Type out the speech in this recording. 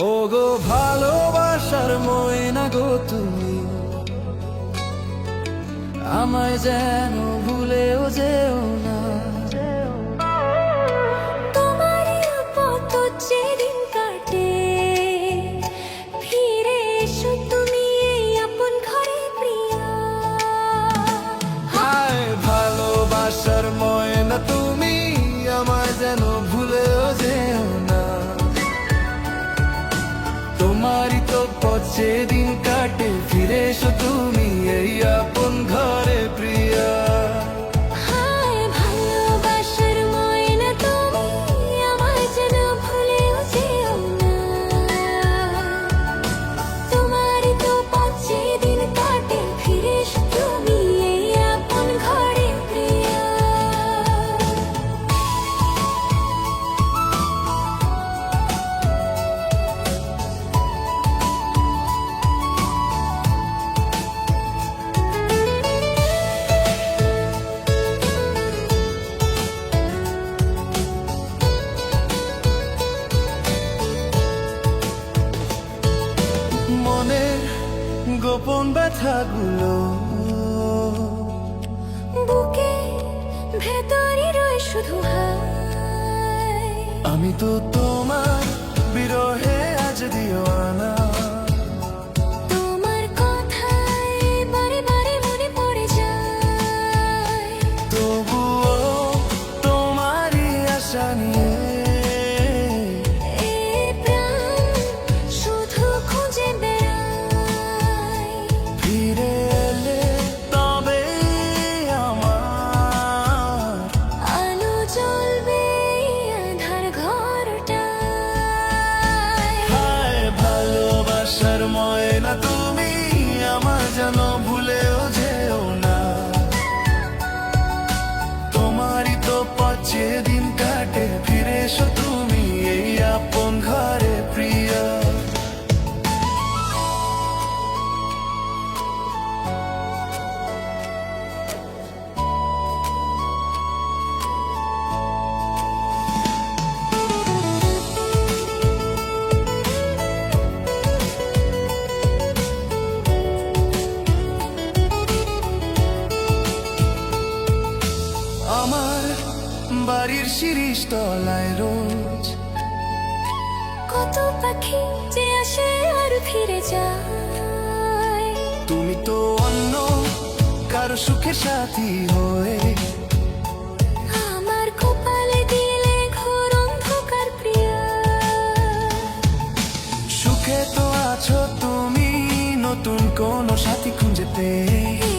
ও গো ভালোবাসার ময়না গো তুমি। আমায় যেন ভুলেও যে যেদিন গোপন ব্যথাগুলো। বুকে ভেতরে রয়ে শুধু আমি তো তোমার বিরহে আজ দিও আনা my তলায় রোজ। কত পাখি যে আসে আর ফিরে যায়। তুমি তো অন্য কারও সুখের সাথী হয়ে। আমার কপালে দিলে ঘোর অন্ধকার প্রিয়া। সুখে তো আছো তুমি নতুন কোন সাথী খুঁজে পেয়ে